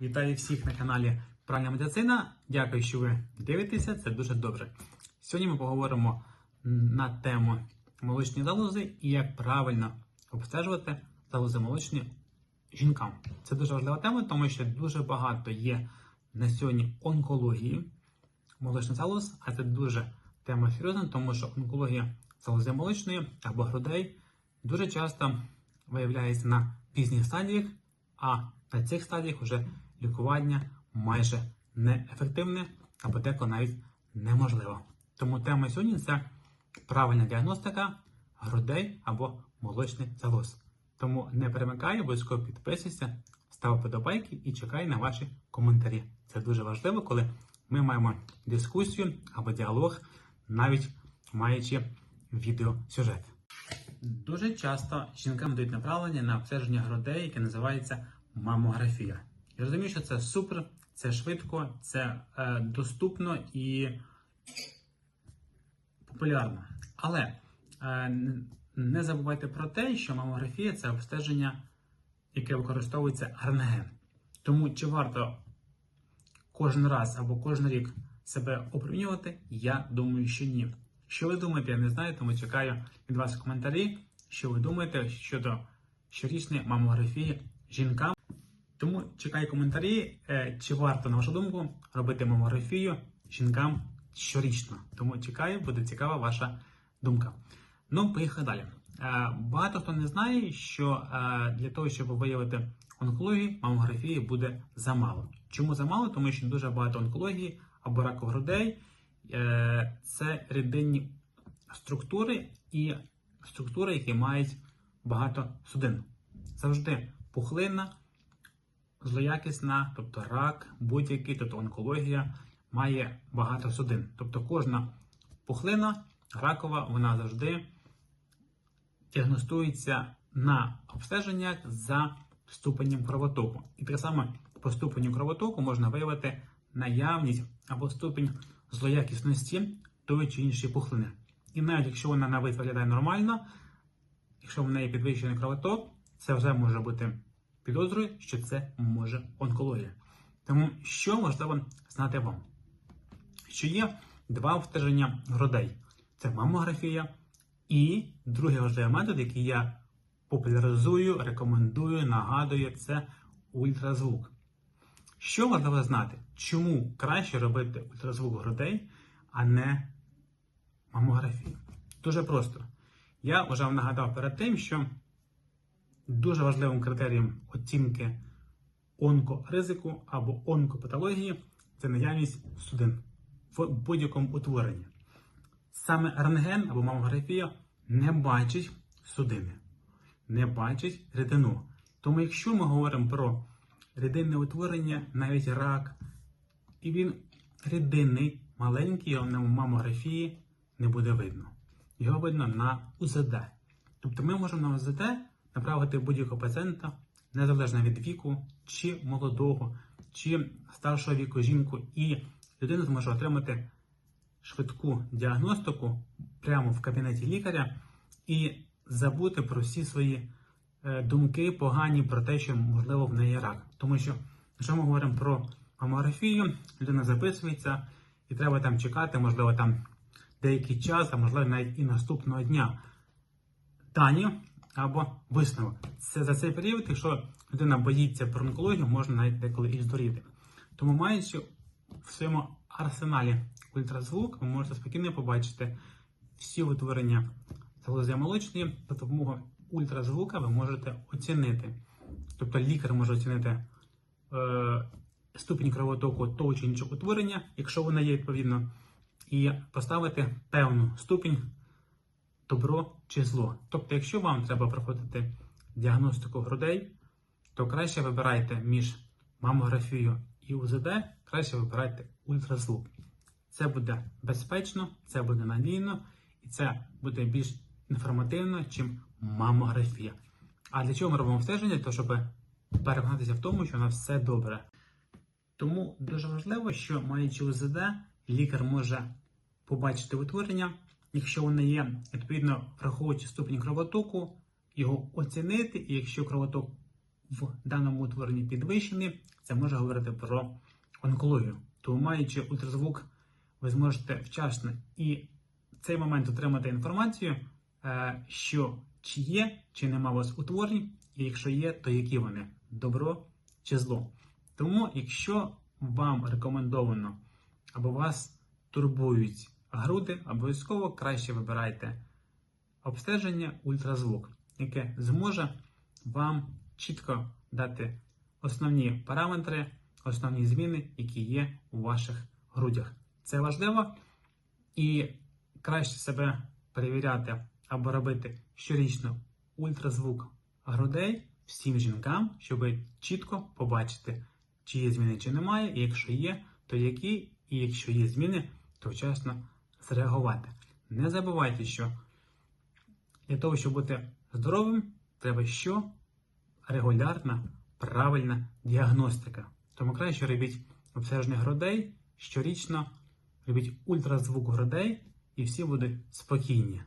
Вітаю всіх на каналі Правильна медицина. Дякую, що ви дивитеся. Це дуже добре. Сьогодні ми поговоримо на тему молочні залози і як правильно обстежувати залози молочні жінкам. Це дуже важлива тема, тому що дуже багато є на сьогодні онкології молочних залоз, а це дуже тема серйозна, тому що онкологія залози молочної або грудей дуже часто виявляється на пізніх стадіях, а на цих стадіях вже лікування майже неефективне або деколи навіть неможливо. Тому тема сьогодні це правильна діагностика грудей або молочних залоз. Тому не перемикай, обов'язково підписуйся, став подобайки і чекай на ваші коментарі. Це дуже важливо, коли ми маємо дискусію або діалог, навіть маючи відеосюжет. Дуже часто жінкам дають направлення на обстеження грудей, яке називається мамографія. Я розумію, що це супер, це швидко, це е, доступно і популярно. Але е, не забувайте про те, що мамографія це обстеження, яке використовується рентген. Тому чи варто кожен раз або кожен рік себе опромінювати? Я думаю, що ні. Що ви думаєте, я не знаю, тому чекаю від вас коментарі, що ви думаєте щодо щорічної мамографії жінкам. Тому чекаю коментарі, е, чи варто, на вашу думку, робити мамографію жінкам щорічно. Тому чекаю, буде цікава ваша думка. Ну, поїхали далі. Е, Багато хто не знає, що е, для того, щоб виявити онкологію, мамографії буде замало. Чому замало? Тому що дуже багато онкології або раку грудей це рідинні структури і структури, які мають багато судин. Завжди пухлина, злоякісна, тобто рак, будь-який, тобто онкологія має багато судин. Тобто кожна пухлина ракова, вона завжди діагностується на обстеженнях за ступенем кровотоку. І так само по ступеню кровотоку можна виявити наявність або ступінь злоякісності тої чи іншої пухлини. І навіть якщо вона на вид виглядає нормально, якщо в неї підвищений кровоток, це вже може бути підозрою, що це може онкологія. Тому що важливо знати вам? Що є два обстеження грудей: це мамографія і другий важливий метод, який я популяризую, рекомендую, нагадую, це ультразвук. Що важливо знати? Чому краще робити ультразвук грудей, а не мамографію? Дуже просто. Я вже нагадав перед тим, що дуже важливим критерієм оцінки онкоризику або онкопатології це наявність судин в будь-якому утворенні. Саме рентген або мамографія не бачить судини, не бачить рідину. Тому, якщо ми говоримо про рідинне утворення, навіть рак, і він рідинний, маленький, його на мамографії не буде видно. Його видно на УЗД. Тобто ми можемо на УЗД направити будь-якого пацієнта, незалежно від віку, чи молодого, чи старшого віку жінку, і людина зможе отримати швидку діагностику прямо в кабінеті лікаря і забути про всі свої е, думки погані про те, що можливо в неї рак. Тому що, якщо ми говоримо про мамографію, людина записується і треба там чекати, можливо, там деякий час, а можливо навіть і наступного дня дані або висновок. Це за цей період, якщо людина боїться про онкологію, можна навіть деколи і здуріти. Тому маючи в своєму арсеналі ультразвук, ви можете спокійно побачити всі утворення залози молочної за допомогою ультразвука ви можете оцінити. Тобто лікар може оцінити е, ступінь кровотоку того чи іншого утворення, якщо вона є відповідно, і поставити певну ступінь добро чи зло. Тобто, якщо вам треба проходити діагностику грудей, то краще вибирайте між мамографією і УЗД, краще вибирайте ультразвук. Це буде безпечно, це буде надійно і це буде більш інформативно, чим мамографія. А для чого ми робимо обстеження? То щоб переконатися в тому, що у нас все добре. Тому дуже важливо, що маючи УЗД, лікар може побачити утворення, якщо вони є, відповідно, враховуючи ступінь кровотоку, його оцінити, і якщо кровоток в даному утворенні підвищений, це може говорити про онкологію. Тому, маючи ультразвук, ви зможете вчасно і в цей момент отримати інформацію, е, що чи є, чи нема у вас утворень, і якщо є, то які вони добро чи зло. Тому, якщо вам рекомендовано або вас турбують груди, обов'язково краще вибирайте обстеження ультразвук, яке зможе вам чітко дати основні параметри, основні зміни, які є у ваших грудях. Це важливо. І краще себе перевіряти або робити щорічно ультразвук грудей всім жінкам, щоб чітко побачити, чи є зміни, чи немає, і якщо є, то які, і якщо є зміни, то вчасно зреагувати. Не забувайте, що для того, щоб бути здоровим, треба що? Регулярна, правильна діагностика. Тому краще робіть обстеження грудей щорічно, робіть ультразвук грудей, і всі будуть спокійні.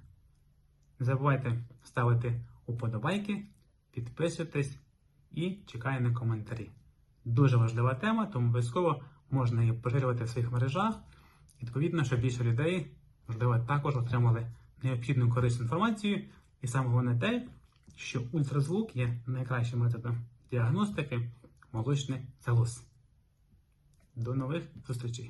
Не забувайте ставити уподобайки, підписуйтесь і чекаю на коментарі. Дуже важлива тема, тому обов'язково можна її поширювати в своїх мережах. Відповідно, що більше людей, можливо, також отримали необхідну корисну інформацію. І саме головне те, що ультразвук є найкращим методом діагностики молочних залоз. До нових зустрічей!